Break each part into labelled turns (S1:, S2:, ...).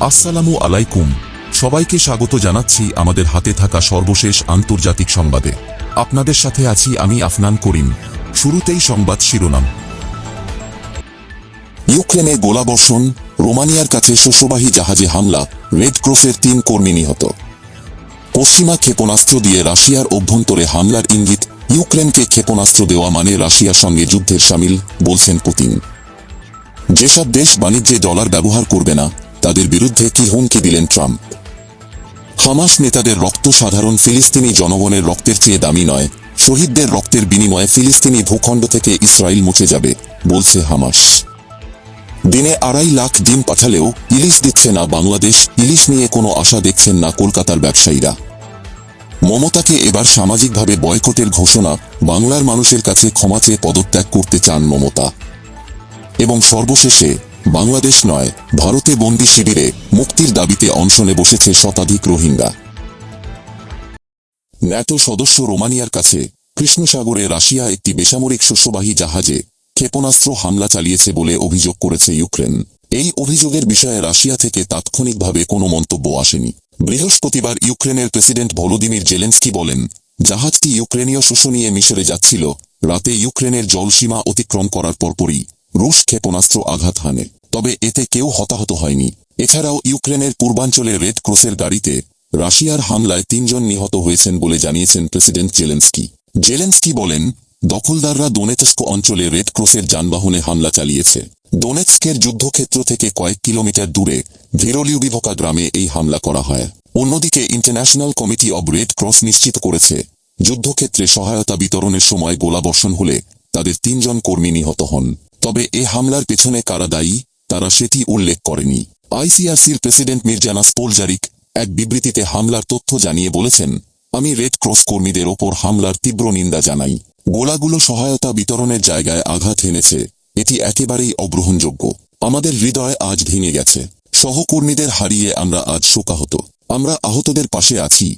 S1: আসসালামু আলাইকুম। সবাইকে স্বাগত জানাচ্ছি আমাদের হাতে থাকা সর্বশেষ আন্তর্জাতিক সংবাদে। আপনাদের সাথে আছি আমি আফনান করিম। শুরুতেই সংবাদ শিরোনাম। ইউক্রেনে গোলাবর্ষণ, রোমানিয়ার কাছে শস্যবাহী জাহাজে হামলা, রেড ক্রসের তিন কর্মী নিহত। পশ্চিমা ক্ষেপণাস্ত্র দিয়ে রাশিয়ার অভ্যন্তরে হামলার ইঙ্গিত, ইউক্রেনকে ক্ষেপণাস্ত্র দেওয়া মানে রাশিয়ার সঙ্গে যুদ্ধের সামিল, বলছেন পুতিন। যেসব দেশ বাণিজ্যে ডলার ব্যবহার করবে না তাদের বিরুদ্ধে কি হুমকি দিলেন ট্রাম্প? হামাস নেতাদের রক্ত সাধারণ ফিলিস্তিনি জনগণের রক্তের চেয়ে দামি নয়। শহীদদের রক্তের বিনিময়ে ফিলিস্তিনি ভূখণ্ড থেকে ইসরায়েল মুছে যাবে, বলছে হামাস। দিনে আড়াই লাখ ডিম পাঠালেও ইলিশ দিচ্ছে না বাংলাদেশ, ইলিশ নিয়ে কোনো আশা দেখছেন না কলকাতার ব্যবসায়ীরা। মমতাকে এবার সামাজিকভাবে বয়কটের ঘোষণা, বাংলার মানুষের কাছে ক্ষমা চেয়ে পদত্যাগ করতে চান মমতা। এবং সর্বশেষে বাংলাদেশ নয়, ভারতে বন্দি শিবিরে মুক্তির দাবিতে অনশনে বসেছে শতাধিক রোহিঙ্গা। ন্যাটো সদস্য রোমানিয়ার কাছে কৃষ্ণসাগরে রাশিয়া একটি বেসামরিক শস্যবাহী জাহাজে ক্ষেপণাস্ত্র হামলা চালিয়েছে বলে অভিযোগ করেছে ইউক্রেন। এই অভিযোগের বিষয়ে রাশিয়া থেকে তাৎক্ষণিকভাবে কোনো মন্তব্য আসেনি। বৃহস্পতিবার ইউক্রেনের প্রেসিডেন্ট ভলোদিমির জেলেন্সকি বলেন, জাহাজটি ইউক্রেনীয় শস্য নিয়ে মিশরে যাচ্ছিল, রাতে ইউক্রেনের জলসীমা অতিক্রম করার পরপরই রুশ ক্ষেপণাস্ত্র আঘাত হানে। তবে এতে কেউ হতাহত হয়নি। এছাড়াও ইউক্রেনের পূর্বাঞ্চলে রেড ক্রসের গাড়িতে রাশিয়ার হামলায় তিনজন নিহত হয়েছেন বলে জানিয়েছেন প্রেসিডেন্ট জেলেন্সকি। জেলেন্সকি বলেন, দখলদাররা দোনেতস্ক অঞ্চলে রেড ক্রসের যানবাহনে হামলা চালিয়েছে। দোনেৎস্কের যুদ্ধক্ষেত্র থেকে কয়েক কিলোমিটার দূরে ভিরোলিউবিভকা গ্রামে এই হামলা করা হয়। অন্যদিকে international committee of red cross নিশ্চিত করেছে, যুদ্ধক্ষেত্রে সহায়তা বিতরণের সময় গোলাবর্ষণ হলে তাদের তিনজন কর্মী নিহত হন। তবে এ হামলার পেছনে কারা দায়ী তারা সেটি উল্লেখ করেনি। আইসিআরসির প্রেসিডেন্ট মির্জানাস পোলজারিক এক বিবৃতিতে হামলার তথ্য জানিয়ে বলেছেন, আমি রেড ক্রস কর্মীদের ওপর হামলার তীব্র নিন্দা জানাই। গোলাগুলো সহায়তা বিতরণের জায়গায় আঘাত এনেছে। এটি একেবারেই অগ্রহণযোগ্য। আমাদের হৃদয় আজ ভেঙে গেছে। সহকর্মীদের হারিয়ে আমরা আজ শোকাহত। আমরা আহতদের পাশে আছি।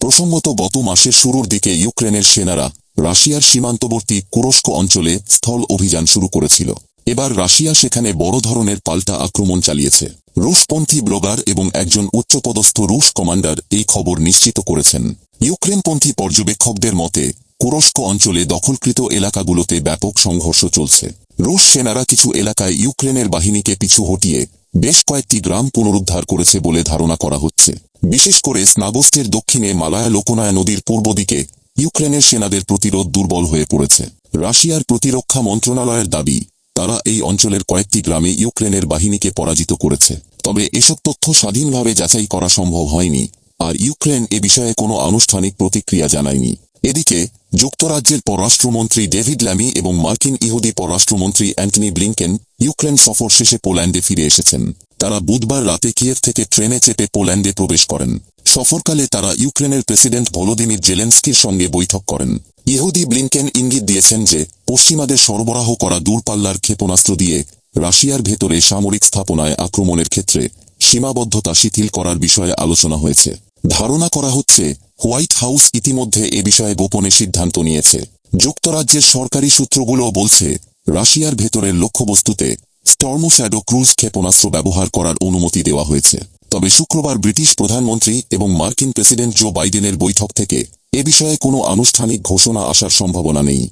S1: প্রসঙ্গত গত মাসের শুরুর দিকে ইউক্রেনের সেনারা রাশিয়ার সীমান্তবর্তী কুরস্ক অঞ্চলে স্থল অভিযান শুরু করেছিল। এবার রাশিয়া সেখানে বড় ধরনের পাল্টা আক্রমণ চালিয়েছে। রুশপন্থী ব্লগার এবং একজন উচ্চপদস্থ রুশ কমান্ডার এই খবর নিশ্চিত করেছেন। ইউক্রেনপন্থী পর্যবেক্ষকদের মতে, কুরস্ক অঞ্চলে দখলকৃত এলাকাগুলোতে ব্যাপক সংঘর্ষ চলছে। রুশ সেনারা কিছু এলাকায় ইউক্রেনের বাহিনীকে পিছু হটিয়ে বেশ কয়েকটি গ্রাম পুনরুদ্ধার করেছে বলে ধারণা করা হচ্ছে। বিশেষ করে স্নাগস্টের দক্ষিণে মালায়া লোকনায়া নদীর পূর্ব দিকে ইউক্রেনের সেনাদের প্রতিরোধ দুর্বল হয়ে পড়েছে। রাশিয়ার প্রতিরক্ষা মন্ত্রণালয়ের দাবি তারা এই অঞ্চলের কয়েকটি গ্রামে ইউক্রেনের বাহিনীকে পরাজিত করেছে। তবে এসব তথ্য স্বাধীনভাবে যাচাই করা সম্ভব হয়নি, আর ইউক্রেন এ বিষয়ে কোনো আনুষ্ঠানিক প্রতিক্রিয়া জানায়নি। এদিকে, যুক্তরাজ্যের পররাষ্ট্রমন্ত্রী ডেভিড ল্যামি এবং মার্কিন ইহুদি পররাষ্ট্রমন্ত্রী অ্যান্টনি ব্লিংকেন ইউক্রেন সফর শেষে পোল্যান্ডে ফিরে এসেছেন। তারা বুধবার রাতে কিয়েভ থেকে ট্রেনে চেপে পোল্যান্ডে প্রবেশ করেন। সফরকালে তারা ইউক্রেনের প্রেসিডেন্ট ভলোদিমির জেলেন্সকির সঙ্গে বৈঠক করেন। ইহুদি ব্লিংকেন ইঙ্গিত দিয়েছেন যে, পশ্চিমাদের সরবরাহ করা দূরপাল্লার ক্ষেপণাস্ত্র দিয়ে রাশিয়ার ভেতরে সামরিক স্থাপনায় আক্রমণের ক্ষেত্রে সীমাবদ্ধতা শিথিল করার বিষয়ে আলোচনা হয়েছে। ধারণা করা হচ্ছে, হোয়াইট হাউস ইতিমধ্যে এ বিষয়ে গোপনে সিদ্ধান্ত নিয়েছে। যুক্তরাজ্যের সরকারি সূত্রগুলো বলছে, রাশিয়ার ভেতরের লক্ষ্যবস্তুতে স্টর্মোস্যাডো ক্রুজ ক্ষেপণাস্ত্র ব্যবহার করার অনুমতি দেওয়া হয়েছে। তবে শুক্রবার ব্রিটিশ প্রধানমন্ত্রী এবং মার্কিন প্রেসিডেন্ট জো বাইডেনের বৈঠক থেকে এ বিষয়ে কোনো আনুষ্ঠানিক ঘোষণা আসার সম্ভাবনা নেই।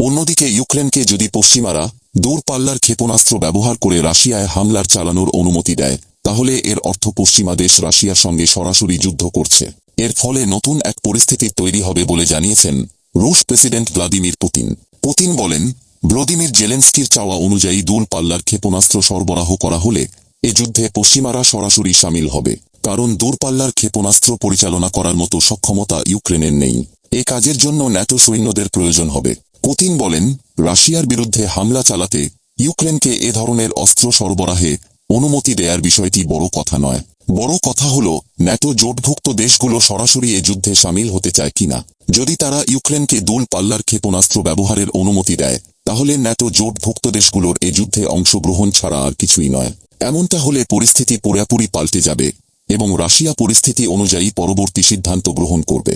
S1: অন্যদিকে ইউক্রেনকে যদি পশ্চিমারা দূরপাল্লার ক্ষেপণাস্ত্র ব্যবহার করে রাশিয়ায় হামলার চালানোর অনুমতি দেয়, তাহলে এর অর্থ পশ্চিমা দেশ রাশিয়ার সঙ্গে সরাসরি যুদ্ধ করছে। এর ফলে নতুন এক পরিস্থিতি তৈরি হবে বলে জানিয়েছেন রুশ প্রেসিডেন্ট ভ্লাদিমির পুতিন। পুতিন বলেন ভ্লাদিমির জেলেন্সকির চাওয়া অনুযায়ী দূরপাল্লার ক্ষেপণাস্ত্র সরবরাহ করা হলে এ যুদ্ধে পশ্চিমারা সরাসরি সামিল হবে। কারণ দূরপাল্লার ক্ষেপণাস্ত্র পরিচালনা করার মতো সক্ষমতা ইউক্রেনের নেই। এ কাজের জন্য ন্যাটো সৈন্যদের প্রয়োজন হবে। পুতিন বলেন, রাশিয়ার বিরুদ্ধে হামলা চালাতে ইউক্রেনকে এ ধরনের অস্ত্র সরবরাহে অনুমতি দেয়ার বিষয়টি বড় কথা নয়। বড় কথা হল, ন্যাটো জোটভুক্ত দেশগুলো সরাসরি এ যুদ্ধে সামিল হতে চায় কিনা। যদি তারা ইউক্রেনকে দূল পাল্লার ক্ষেপণাস্ত্র ব্যবহারের অনুমতি দেয় তাহলে ন্যাটো জোটভুক্ত দেশগুলোর এ যুদ্ধে অংশগ্রহণ ছাড়া আর কিছুই নয়। এমনটা হলে পরিস্থিতি পুরাপুরি পাল্টে যাবে এবং রাশিয়া পরিস্থিতি অনুযায়ী পরবর্তী সিদ্ধান্ত গ্রহণ করবে।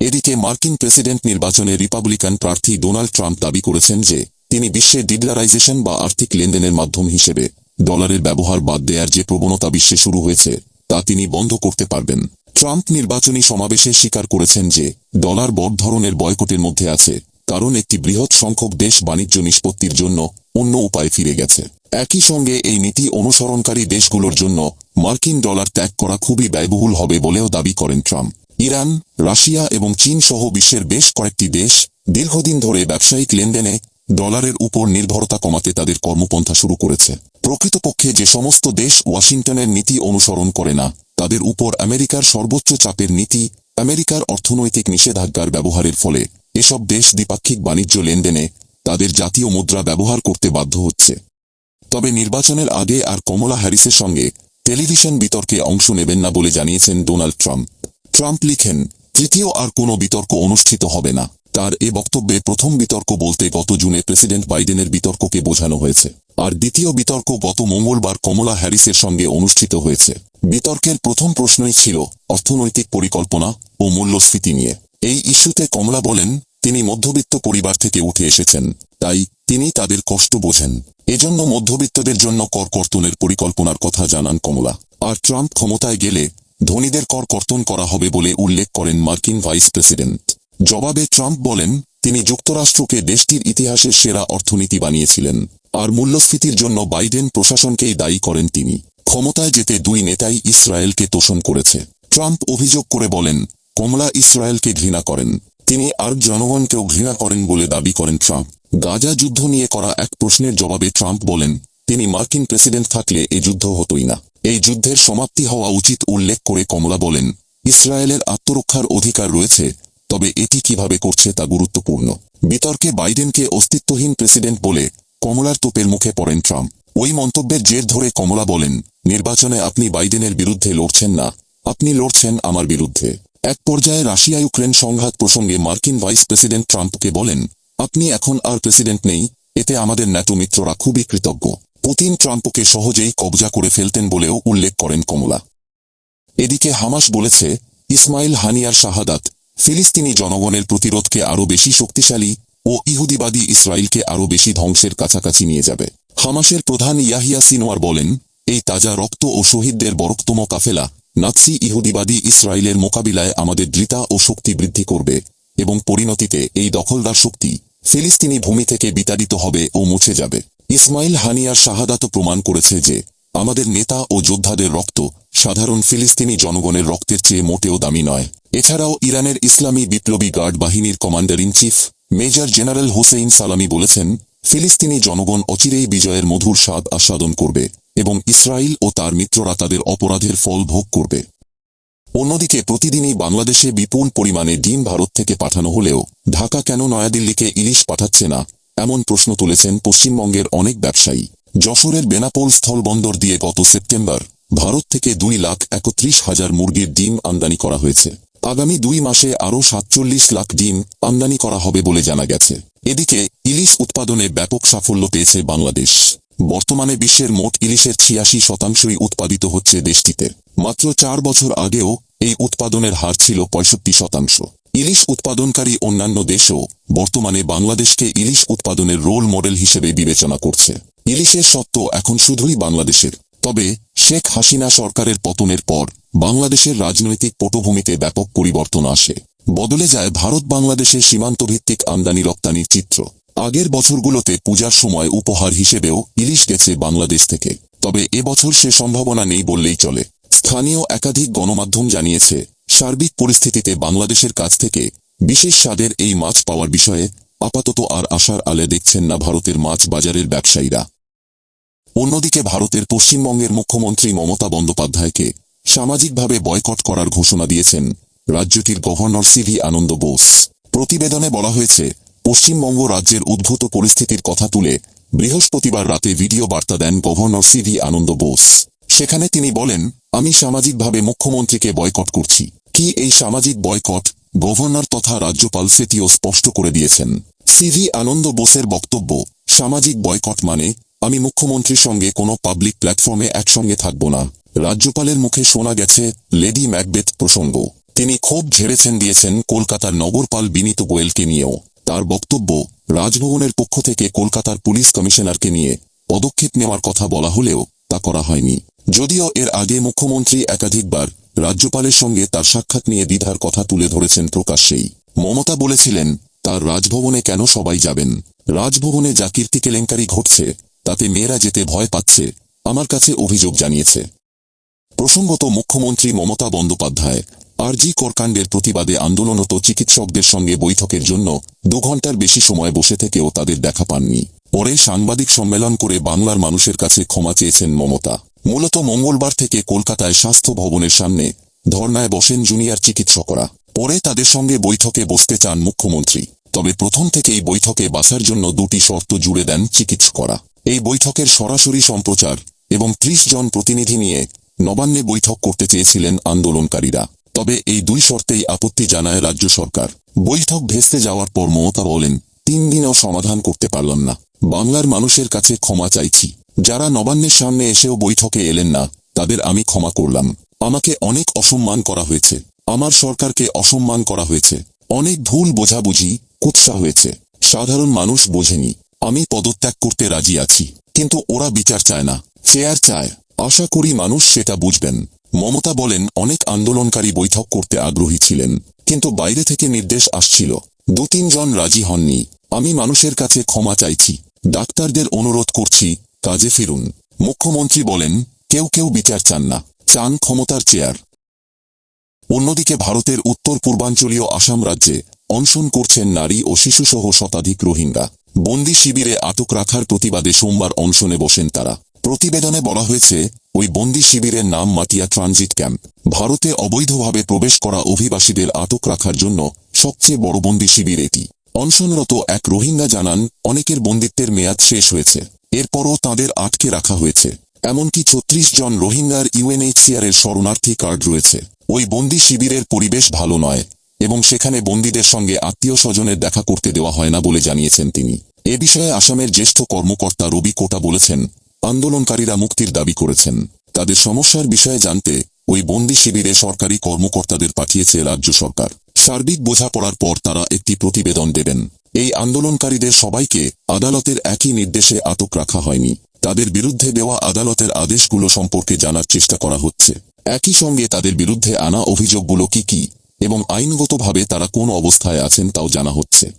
S1: এদিকে মার্কিন প্রেসিডেন্ট নির্বাচনে রিপাবলিকান প্রার্থী ডোনাল্ড ট্রাম্প দাবি করেছেন যে তিনি বিশ্বে ডিডলারাইজেশন বা আর্থিক লেনদেনের মাধ্যম হিসেবে ডলারের ব্যবহার বাদ দেয়ার যে প্রবণতা বিশ্বে শুরু হয়েছে, তা তিনি বন্ধ করতে পারবেন। ট্রাম্প নির্বাচনী সমাবেশে স্বীকার করেছেন যে ডলার বড় ধরনের বয়কটের মধ্যে আছে। কারণ একটি বৃহৎ সংখ্যক দেশ বাণিজ্য নিষ্পত্তির জন্য অন্য উপায় ফিরে গেছে। একই সঙ্গে এই নীতি অনুসরণকারী দেশগুলোর জন্য মার্কিন ডলার ত্যাগ করা খুবই ব্যয়বহুল হবে বলেও দাবি করেন ট্রাম্প। ইরান, রাশিয়া এবং চীন সহ বিশ্বের বেশ কয়েকটি দেশ দীর্ঘদিন ধরে ব্যবসায়িক লেনদেনে ডলারের উপর নির্ভরতা কমাতে তাদের কর্মপন্থা শুরু করেছে। প্রকৃতপক্ষে যে সমস্ত দেশ ওয়াশিংটনের নীতি অনুসরণ করে না, তাদের উপর আমেরিকার সর্বোচ্চ চাপের নীতি আমেরিকার অর্থনৈতিক নিষেধাজ্ঞার ব্যবহারের ফলে। এসব দেশ দ্বিপাক্ষিক বাণিজ্য লেনদেনে তাদের জাতীয় মুদ্রা ব্যবহার করতে বাধ্য হচ্ছে। তবে নির্বাচনের আগে আর কমলা হ্যারিসের সঙ্গে টেলিভিশন বিতর্কে অংশ নেবেন না বলে জানিয়েছেন ডোনাল্ড ট্রাম্প। ট্রাম্প লিখেন, তৃতীয় আর কোনো বিতর্ক অনুষ্ঠিত হবে না। তার এ বক্তব্যে প্রথম বিতর্ক বলতে গত জুনে প্রেসিডেন্ট বাইডেনের বিতর্ককে বোঝানো হয়েছে। আর দ্বিতীয় বিতর্ক গত মঙ্গলবার কমলা হ্যারিসের সঙ্গে অনুষ্ঠিত হয়েছে। বিতর্কের প্রথম প্রশ্নই ছিল অর্থনৈতিক পরিকল্পনা ও মূল্যস্ফীতি নিয়ে। এই ইস্যুতে কমলা বলেন, তিনি মধ্যবিত্ত পরিবার থেকে উঠে এসেছেন, তাই তিনি তাদের কষ্ট বোঝেন। এজন্য মধ্যবিত্তদের জন্য কর কর্তনের পরিকল্পনার কথা জানান কমলা। আর ট্রাম্প ক্ষমতায় গেলে ধনীদের কর কর্তন করা হবে বলে উল্লেখ করেন মার্কিন ভাইস প্রেসিডেন্ট। জবাবে ট্রাম্প বলেন, তিনি যুক্তরাষ্ট্রকে দেশটির ইতিহাসের সেরা অর্থনীতি বানিয়েছিলেন, আর মূল্যস্ফীতির জন্য বাইডেন প্রশাসনকেই দায়ী করেন তিনি। ক্ষমতায় যেতে দুই নেতাই ইসরায়েলকে তোষণ করেছে। ট্রাম্প অভিযোগ করে বলেন কমলা ইসরায়েলকে ঘৃণা করেন। তিনি আর জনগণকেও ঘৃণা করেন বলে দাবি করেন ট্রাম্প। গাজা যুদ্ধ নিয়ে করা এক প্রশ্নের জবাবে ট্রাম্প বলেন, তিনি মার্কিন প্রেসিডেন্ট থাকলে এ যুদ্ধ হতোই না। এই যুদ্ধের সমাপ্তি হওয়া উচিত উল্লেখ করে কমলা বলেন, ইসরায়েলের আত্মরক্ষার অধিকার রয়েছে, তবে এটি কীভাবে করছে তা গুরুত্বপূর্ণ। বিতর্কে বাইডেনকে অস্তিত্বহীন প্রেসিডেন্ট বলে কমলার তোপের মুখে পড়েন ট্রাম্প। ওই মন্তব্যের জের ধরে কমলা বলেন, নির্বাচনে আপনি বাইডেনের বিরুদ্ধে লড়ছেন না, আপনি লড়ছেন আমার বিরুদ্ধে। এক পর্যায়ে রাশিয়া ইউক্রেন সংঘাত প্রসঙ্গে মার্কিন ভাইস প্রেসিডেন্ট ট্রাম্পকে বলেন, আপনি এখন আর প্রেসিডেন্ট নেই, এতে আমাদের ন্যাটো মিত্ররা খুবই কৃতজ্ঞ। পুতিন ট্রাম্পকে সহজেই কবজা করে ফেলতেন বলেও উল্লেখ করেন কমলা। এদিকে হামাস বলেছে, ইসমাইল হানিয়ার শাহাদাত ফিলিস্তিনি জনগণের প্রতিরোধকে আরও বেশি শক্তিশালী ও ইহুদিবাদী ইসরায়েলকে আরও বেশি ধ্বংসের কাছাকাছি নিয়ে যাবে। হামাসের প্রধান ইয়াহিয়া সিনোয়ার বলেন, এই তাজা রক্ত ও শহীদদের বরক্তম কাফেলা নাৎসি ইহুদিবাদী ইসরায়েলের মোকাবিলায় আমাদের দৃঢ়তা ও শক্তি বৃদ্ধি করবে এবং পরিণতিতে এই দখলদার শক্তি ফিলিস্তিনি ভূমি থেকে বিতাড়িত হবে ও মুছে যাবে। ইসমাইল হানিয়ার শাহাদাত প্রমাণ করেছে যে আমাদের নেতা ও যোদ্ধাদের রক্ত সাধারণ ফিলিস্তিনি জনগণের রক্তের চেয়ে মোটেও দামি নয়। এছাড়াও ইরানের ইসলামী বিপ্লবী গার্ড বাহিনীর commander in chief major general Hossein Salami বলেছেন, ফিলিস্তিনি জনগণ অচিরেই বিজয়ের মধুর স্বাদ আস্বাদন করবে। এবং ইসরায়েল ও তার মিত্ররা তাদের অপরাধের ফল ভোগ করবে। অন্যদিকে প্রতিদিনই বাংলাদেশে বিপুল পরিমাণে ডিম ভারত থেকে পাঠানো হলেও ঢাকা কেন নয়াদিল্লিকে ইলিশ পাঠাচ্ছে না, এমন প্রশ্ন তুলেছেন পশ্চিমবঙ্গের অনেক ব্যবসায়ী। যশোরের বেনাপোল স্থলবন্দর দিয়ে গত সেপ্টেম্বর ভারত থেকে দুই লাখ একত্রিশ হাজার মুরগির ডিম আমদানি করা হয়েছে। আগামী দুই মাসে আরও সাতচল্লিশ লাখ ডিম আমদানি করা হবে বলে জানা গেছে। এদিকে ইলিশ উৎপাদনে ব্যাপক সাফল্য পেয়েছে বাংলাদেশ। বর্তমানে বিশ্বের মোট ইলিশের ছিয়াশি শতাংশই উৎপাদিত হচ্ছে দেশটিতে। মাত্র চার বছর আগেও এই উৎপাদনের হার ছিল পঁয়ষট্টি শতাংশ। ইলিশ উৎপাদনকারী অন্যান্য দেশও বর্তমানে বাংলাদেশকে ইলিশ উৎপাদনের রোল মডেল হিসেবে বিবেচনা করছে। ইলিশের সত্ত্ব এখন শুধুই বাংলাদেশের। তবে শেখ হাসিনা সরকারের পতনের পর বাংলাদেশের রাজনৈতিক পটভূমিতে ব্যাপক পরিবর্তন আসে। বদলে যায় ভারত বাংলাদেশের সীমান্তভিত্তিক আমদানি রপ্তানির চিত্র। আগের বছরগুলোতে পূজার সময় উপহার হিসেবেও ইলিশ গেছে বাংলাদেশ থেকে। তবে এবছর সে সম্ভাবনা নেই বললেই চলে। স্থানীয় একাধিক গণমাধ্যম জানিয়েছে, সার্বিক পরিস্থিতিতে বাংলাদেশের কাছ থেকে বিশেষ স্বাদের এই মাছ পাওয়ার বিষয়ে আপাতত আর আশার আলে দেখছেন না ভারতের মাছ বাজারের ব্যবসায়ীরা। অন্যদিকে ভারতের পশ্চিমবঙ্গের মুখ্যমন্ত্রী মমতা বন্দ্যোপাধ্যায়কে সামাজিকভাবে বয়কট করার ঘোষণা দিয়েছেন রাজ্যটির governor C V Ananda Bose. প্রতিবেদনে বলা হয়েছে পশ্চিমবঙ্গ রাজ্যের উদ্ভূত পরিস্থিতির কথা তুলে বৃহস্পতিবার রাতে ভিডিও বার্তা দেন governor C V Ananda Bose. সেখানে তিনি বলেন, আমি সামাজিকভাবে মুখ্যমন্ত্রীকে বয়কট করছি। কি এই সামাজিক বয়কট গভর্নর তথা রাজ্যপাল সেটিও স্পষ্ট করে দিয়েছেন। সিভি আনন্দ বোসের বক্তব্য, সামাজিক বয়কট মানে আমি মুখ্যমন্ত্রীর সঙ্গে কোনো পাবলিক প্ল্যাটফর্মে একসঙ্গে থাকব না। রাজ্যপালের মুখে শোনা গেছে, লেডি ম্যাকবেথ প্রসঙ্গ। তিনি ক্ষোভ ঝেড়েছেন, দিয়েছেন কলকাতার নগরপাল বিনীত গোয়েলকে নিয়েও। তার বক্তব্য রাজভবনের পক্ষ থেকে কলকাতার পুলিশ কমিশনারকে নিয়ে পদক্ষেপ নেওয়ার কথা বলা হলেও তা করা হয়নি। যদিও এর আগে মুখ্যমন্ত্রী একাধিকবার রাজ্যপালের সঙ্গে তার সাক্ষাৎ নিয়ে দ্বিধার কথা তুলে ধরেছেন প্রকাশ্যেই। মমতা বলেছিলেন, তার রাজভবনে কেন সবাই যাবেন? রাজভবনে যা কীর্তি কেলেঙ্কারি ঘটছে, তাতে মেয়েরা যেতে ভয় পাচ্ছে, আমার কাছে অভিযোগ জানিয়েছে। প্রসঙ্গত মুখ্যমন্ত্রী মমতা বন্দ্যোপাধ্যায় আরজি করকাণ্ডের প্রতিবাদে আন্দোলনরত চিকিৎসকদের সঙ্গে বৈঠকের জন্য দু ঘণ্টার বেশি সময় বসে থেকেও তাদের দেখা পাননি। পরে সাংবাদিক সম্মেলন করে বাংলার মানুষের কাছে ক্ষমা চেয়েছেন মমতা। মূলত মঙ্গলবার থেকে কলকাতায় স্বাস্থ্য ভবনের সামনে ধর্নায় বসেন জুনিয়র চিকিৎসকরা। পরে তাদের সঙ্গে বৈঠকে বসতে চান মুখ্যমন্ত্রী। তবে প্রথম থেকেই বৈঠকে বাসার জন্য দুটি শর্ত জুড়ে দেন চিকিৎসকরা। এই বৈঠকের সরাসরি সম্প্রচার এবং ত্রিশ জন প্রতিনিধি নিয়ে নবান্নে বৈঠক করতে চেয়েছিলেন আন্দোলনকারীরা। তবে এই দুই শর্তেই আপত্তি জানায় রাজ্য সরকার। বৈঠক ভেস্তে যাওয়ার পর মমতা বলেন, তিন দিনও সমাধান করতে পারলাম না। বাংলার মানুষের কাছে ক্ষমা চাইছি। যারা নবান্নের সামনে এসেও বৈঠকে এলেন না, তাদের আমি ক্ষমা করলাম। আমাকে অনেক অসম্মান করা হয়েছে। আমার সরকারকে অসম্মান করা হয়েছে। অনেক ভুল বোঝাবুঝি, কুৎসা হয়েছে। সাধারণ মানুষ বোঝেনি। আমি পদত্যাগ করতে রাজি আছি। কিন্তু ওরা বিচার চায় না। চেয়ার চায়। আশা করি মানুষ সেটা বুঝবেন। মমতা বলেন, অনেক আন্দোলনকারী বৈঠক করতে আগ্রহী ছিলেন, কিন্তু বাইরে থেকে নির্দেশ আসছিল দু তিনজন রাজি হননি। আমি মানুষের কাছে ক্ষমা চাইছি, ডাক্তারদের অনুরোধ করছি, কাজে ফিরুন। মুখ্যমন্ত্রী বলেন, কেউ কেউ বিচার চান না, চান ক্ষমতার চেয়ার। অন্যদিকে ভারতের উত্তর পূর্বাঞ্চলীয় আসাম রাজ্যে অনশন করছেন নারী ও শিশুসহ শতাধিক রোহিঙ্গা। বন্দি শিবিরে আটক রাখার প্রতিবাদে সোমবার অনশনে বসেন তারা। প্রতিবেদনে বলা হয়েছে, ওই বন্দি শিবিরের নাম মাটিয়া ট্রানজিট ক্যাম্প। ভারতে অবৈধভাবে প্রবেশ করা অভিবাসীদের আটক রাখার জন্য সবচেয়ে বড় বন্দি শিবির এটি। অনশনরত এক রোহিঙ্গা জানান, অনেকের বন্দিত্বের মেয়াদ শেষ হয়েছে। এরপরও তাদের আটকে রাখা হয়েছে। এমনকি ছত্রিশ জন রোহিঙ্গার ইউএনএইচসিআর এর শরণার্থী কার্ড রয়েছে। ওই বন্দি শিবিরের পরিবেশ ভালো নয় এবং সেখানে বন্দীদের সঙ্গে আত্মীয় স্বজনের দেখা করতে দেওয়া হয় না বলে জানিয়েছেন তিনি। এ বিষয়ে আসামের জ্যেষ্ঠ কর্মকর্তা রবি কোটা বলেছেন আন্দোলনকারীরা মুক্তির দাবি করেছেন। তাদের সমস্যার বিষয়ে জানতে ওই বন্দি শিবিরে সরকারি কর্মকর্তাদের পাঠিয়েছে রাজ্য সরকার। সার্বিক বোঝাপড়ার পর তারা একটি প্রতিবেদন দেবেন। এই আন্দোলনকারীদের সবাইকে আদালতের একই নির্দেশে আটক রাখা হয়নি। তাদের বিরুদ্ধে দেওয়া আদালতের আদেশগুলো সম্পর্কে জানার চেষ্টা করা হচ্ছে। একই সঙ্গে তাদের বিরুদ্ধে আনা অভিযোগগুলো কি কি এবং আইনগতভাবে তারা কোন অবস্থায় আছেন তাও জানা হচ্ছে।